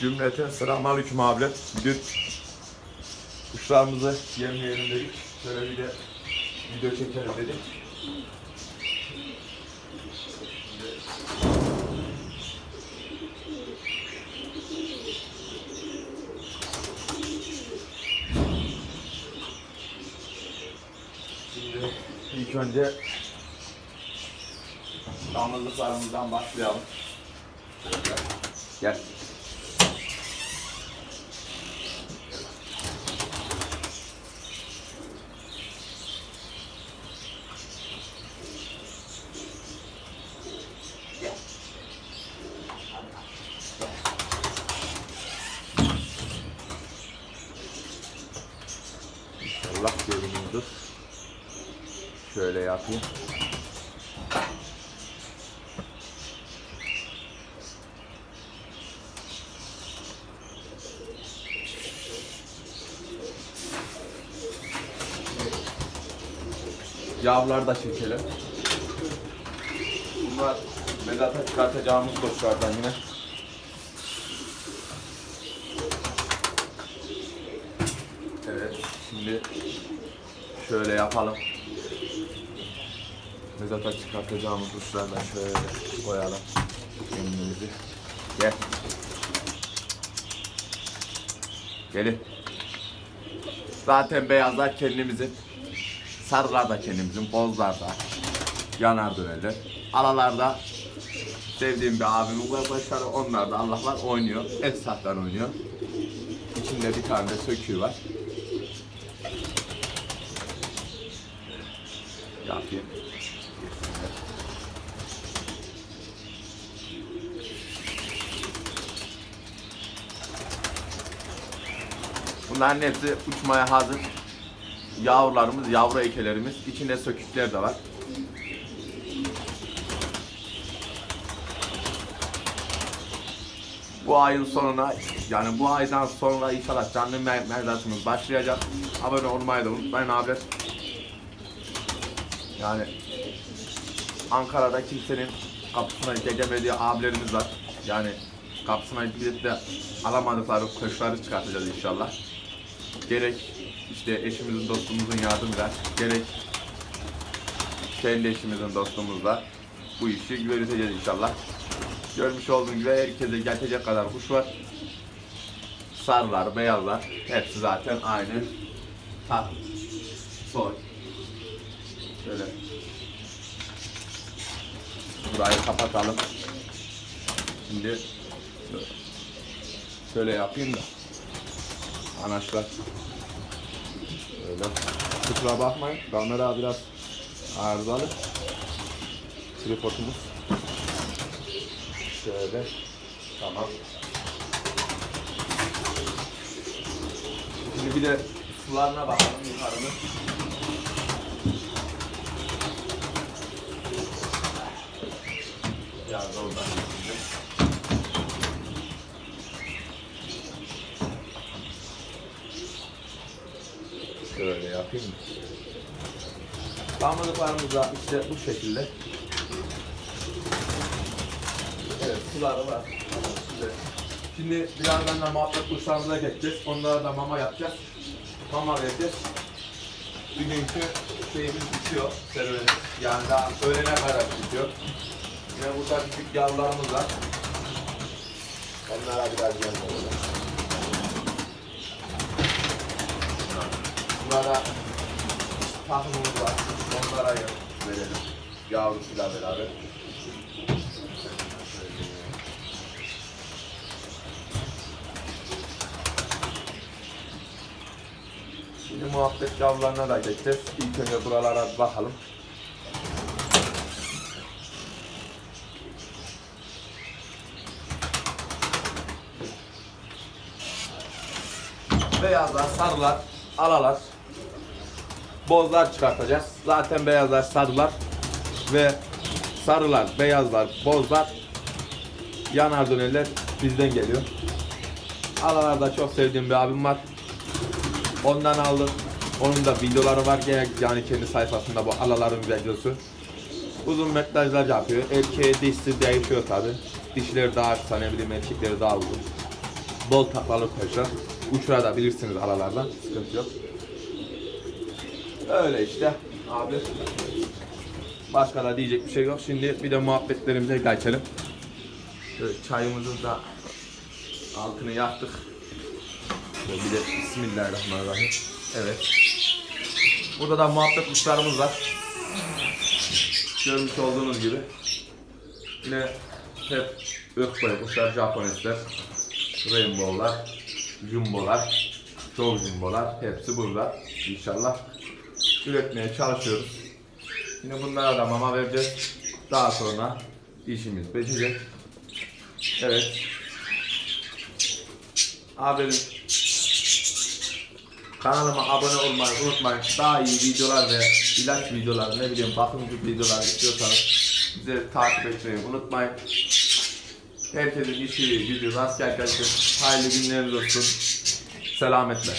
Cümleten selamun aleyküm abiler. Bugün kuşlarımızı yemleyelim dedik. Şöyle bir de video çekelim dedik. Şimdi ilk önce damızlıklarımızdan başlayalım. Gel. İnşallah görünüyordur. Şöyle yapayım. Yavruları da çekelim. Bunlar Vedat'a çıkartacağımız koçlardan yine. Evet, şimdi şöyle yapalım. Mezata çıkartacağımız uçlardan şöyle koyalım. Kendimizi. Gel. Gelin. Zaten beyazlar kendimizin. Sarılar da kendimizin. Bozlar da. Yanar dönerler. Alalarda sevdiğim bir abimin var. Başları onlar da Allah var oynuyor. Esat'tan oynuyor. İçinde bir tane de söküğü var. Yapayım. Bunların hepsi uçmaya hazır. Yavrularımız, yavru ekelerimiz. İçinde sökükler de var. Bu ayın sonuna yani bu aydan sonra inşallah canlı mer merdasımız başlayacak. Abone olmayı da unutmayın abiler. Yani Ankara'da kimsenin kapısına gidemediği abilerimiz var. Yani kapısına gidip de alamadıkları kuşları çıkartacağız inşallah. Gerek işte eşimizin dostumuzun yardımıyla, gerek kendi eşimizin dostumuzla bu işi yürüteceğiz inşallah. Görmüş olduğunuz gibi herkese geçecek kadar kuş var. Sarılar, beyazlar hepsi zaten aynı. Tak, soy. Şöyle. Burayı kapatalım. Şimdi şöyle yapayım da. Anaçlar. Öyle. Kusura bakmayın. Kamera biraz arızalı. Tripodumuz. Şöyle. Tamam. Şimdi bir de sularına bakalım yukarıda. Ya oradan. Şöyle yapayım mı? Damlalıklarımız da işte bu şekilde. Evet suları var. Şimdi, şimdi birazdan da muhabbet kuşlarımıza geçeceğiz. Onlara da mama yapacağız. Mama vereceğiz. Bugünkü şeyimiz bitiyor. Serüvenimiz. Yani daha öğlene kadar bitiyor. Yine burada küçük yavrularımız var. Onlara biraz gelmeyelim. Bunlara tahminimiz var. Onlara verelim. Yavrusuyla beraber. Şimdi muhabbet yavrularına da geçeceğiz. İlk önce buralara bakalım. Beyazlar, sarılar, alalar, bozlar çıkartacağız. Zaten beyazlar, sarılar ve sarılar, beyazlar, bozlar, yanar dönerler bizden geliyor. Alalarda çok sevdiğim bir abim var. Ondan aldım. Onun da videoları var gene yani kendi sayfasında bu alaların videosu. Uzun metrajlar yapıyor. Erkeğe dişsi değişiyor tabi. Dişleri daha kısa ne bileyim erkekleri daha uzun. Bol taklalı kuşlar. Uçurabilirsiniz aralardan. Sıkıntı yok. Öyle işte abi. Başka da diyecek bir şey yok. Şimdi bir de muhabbetlerimize geçelim. Şöyle çayımızın da altını yaktık. Şöyle bir de Bismillahirrahmanirrahim. Evet. Burada da muhabbet kuşlarımız var. Görmüş olduğunuz gibi. Yine hep ırk kuşlar, Japonesler, Rainbow'lar, Jumbo'lar, çok Jumbo'lar hepsi burada. İnşallah üretmeye çalışıyoruz. Yine bunlara da mama vereceğiz. Daha sonra işimiz bitecek. Evet. Abi kanalıma abone olmayı unutmayın. Daha iyi videolar ve ilaç videoları ne bileyim bakımcı videolar istiyorsanız bizi takip etmeyi unutmayın. Herkesin işi, gücü, rast gelsin. Hayırlı günleriniz olsun. Selametle.